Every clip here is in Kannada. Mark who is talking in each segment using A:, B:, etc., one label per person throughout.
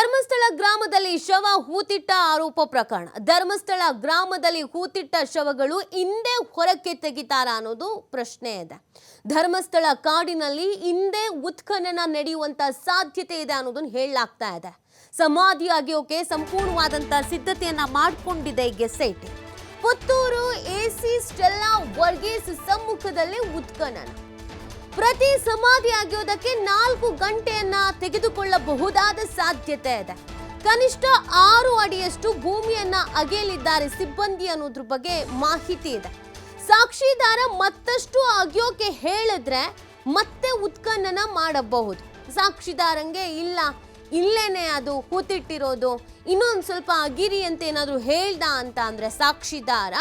A: ಧರ್ಮಸ್ಥಳ ಗ್ರಾಮದಲ್ಲಿ ಶವ ಹೂತಿಟ್ಟ ಆರೋಪ ಪ್ರಕರಣ. ಧರ್ಮಸ್ಥಳ ಗ್ರಾಮದಲ್ಲಿ ಹೂತಿಟ್ಟ ಶವಗಳು ಹಿಂದೆ ಹೊರಕ್ಕೆ ತೆಗಿತಾರ ಅನ್ನೋದು ಪ್ರಶ್ನೆ ಇದೆ. ಧರ್ಮಸ್ಥಳ ಕಾಡಿನಲ್ಲಿ ಹಿಂದೆ ಉತ್ಖನನ ನಡೆಯುವಂತ ಸಾಧ್ಯತೆ ಇದೆ ಅನ್ನೋದನ್ನ ಹೇಳಲಾಗ್ತಾ ಇದೆ. ಸಮಾಧಿ ಅಗೆಯೋಕೆ ಸಂಪೂರ್ಣವಾದಂತ ಸಿದ್ಧತೆಯನ್ನ ಮಾಡಿಕೊಂಡಿದೆ ಗೆಸೈಟಿ. ಪುತ್ತೂರು ಎಸಿ ಸ್ಟೆಲ್ಲಾ ವರ್ಗೀಸ್ ಸಮ್ಮುಖದಲ್ಲಿ ಉತ್ಖನನ. ಪ್ರತಿ ಸಮಾಧಿ ಆಗಿಯೋದಕ್ಕೆ ನಾಲ್ಕು ಗಂಟೆಯನ್ನ ತೆಗೆದುಕೊಳ್ಳಬಹುದಾದ ಸಾಧ್ಯತೆ ಇದೆ. ಕನಿಷ್ಠ ಆರು ಅಡಿಯಷ್ಟು ಭೂಮಿಯನ್ನ ಅಗೆಯಲಿದ್ದಾರೆ ಸಿಬ್ಬಂದಿ ಅನ್ನೋದ್ರ ಬಗ್ಗೆ ಮಾಹಿತಿ ಇದೆ. ಸಾಕ್ಷಿದಾರ ಮತ್ತಷ್ಟು ಅಗಿಯೋಕೆ ಹೇಳಿದ್ರೆ ಮತ್ತೆ ಉತ್ಖನನ ಮಾಡಬಹುದು. ಸಾಕ್ಷಿದಾರಂಗೆ ಇಲ್ಲ, ಇಲ್ಲೇನೆ ಅದು ಕೂತಿಟ್ಟಿರೋದು, ಇನ್ನೊಂದು ಸ್ವಲ್ಪ ಅಗಿರಿ ಅಂತ ಏನಾದರೂ ಹೇಳ್ದ ಅಂತ ಅಂದರೆ ಸಾಕ್ಷಿದಾರ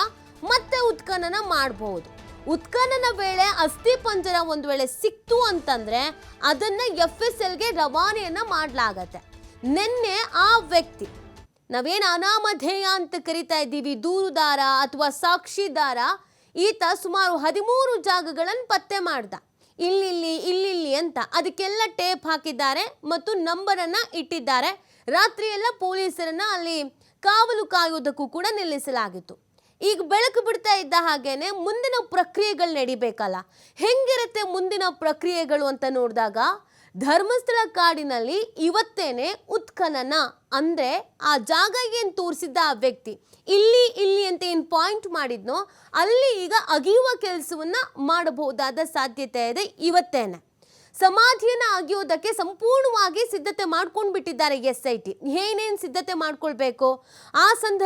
A: ಮತ್ತೆ ಉತ್ಖನನ ಮಾಡಬಹುದು. ಉತ್ಖನನ ವೇಳೆ ಅಸ್ಥಿ ಪಂಜರ ಒಂದು ವೇಳೆ ಸಿಕ್ತು ಅಂತಂದ್ರೆ ಅದನ್ನ ಎಫ್ ಎಸ್ ಎಲ್ಗೆ ರವಾನೆಯನ್ನ ಮಾಡಲಾಗತ್ತೆ. ನಿನ್ನೆ ಆ ವ್ಯಕ್ತಿ, ನಾವೇನು ಅನಾಮಧೇಯ ಅಂತ ಕರಿತಾ ಇದ್ದೀವಿ, ದೂರುದಾರ ಅಥವಾ ಸಾಕ್ಷಿದಾರ, ಈತ ಸುಮಾರು ಹದಿಮೂರು ಜಾಗಗಳನ್ನು ಪತ್ತೆ ಮಾಡ್ದ. ಇಲ್ಲಿಲ್ಲಿ ಇಲ್ಲಿಲ್ಲಿ ಅಂತ ಅದಕ್ಕೆಲ್ಲ ಟೇಪ್ ಹಾಕಿದ್ದಾರೆ ಮತ್ತು ನಂಬರನ್ನು ಇಟ್ಟಿದ್ದಾರೆ. ರಾತ್ರಿ ಪೊಲೀಸರನ್ನು ಪೊಲೀಸರನ್ನ ಅಲ್ಲಿ ಕಾವಲು ಕಾಯುವುದಕ್ಕೂ ಕೂಡ ನಿಲ್ಲಿಸಲಾಗಿತ್ತು. ಈಗ ಬೆಳಕು ಬಿಡ್ತಾ ಇದ್ದ ಹಾಗೇನೆ ಮುಂದಿನ ಪ್ರಕ್ರಿಯೆಗಳು ನಡಿಬೇಕಲ್ಲ. ಹೆಂಗಿರುತ್ತೆ ಮುಂದಿನ ಪ್ರಕ್ರಿಯೆಗಳು ಅಂತ ನೋಡಿದಾಗ, ಧರ್ಮಸ್ಥಳ ಕಾಡಿನಲ್ಲಿ ಇವತ್ತೇನೆ ಉತ್ಖನನ, ಅಂದ್ರೆ ಆ ಜಾಗ ಏನು ತೋರಿಸಿದ್ದ ಆ ವ್ಯಕ್ತಿ, ಇಲ್ಲಿ ಇಲ್ಲಿ ಅಂತ ಏನು ಪಾಯಿಂಟ್ ಮಾಡಿದ್ನೋ, ಅಲ್ಲಿ ಈಗ ಅಗಿಯುವ ಕೆಲಸವನ್ನ ಮಾಡಬಹುದಾದ ಸಾಧ್ಯತೆ ಇದೆ ಇವತ್ತೇನೆ. ಸಮಾಧಿಯನ್ನ ಅಗಿಯೋದಕ್ಕೆ ಸಂಪೂರ್ಣವಾಗಿ ಸಿದ್ಧತೆ ಮಾಡ್ಕೊಂಡು ಬಿಟ್ಟಿದ್ದಾರೆ ಎಸ್ ಐ ಟಿ. ಏನೇನು ಸಿದ್ಧತೆ ಮಾಡ್ಕೊಳ್ಬೇಕು? ಆ ಸಂದರ್ಭ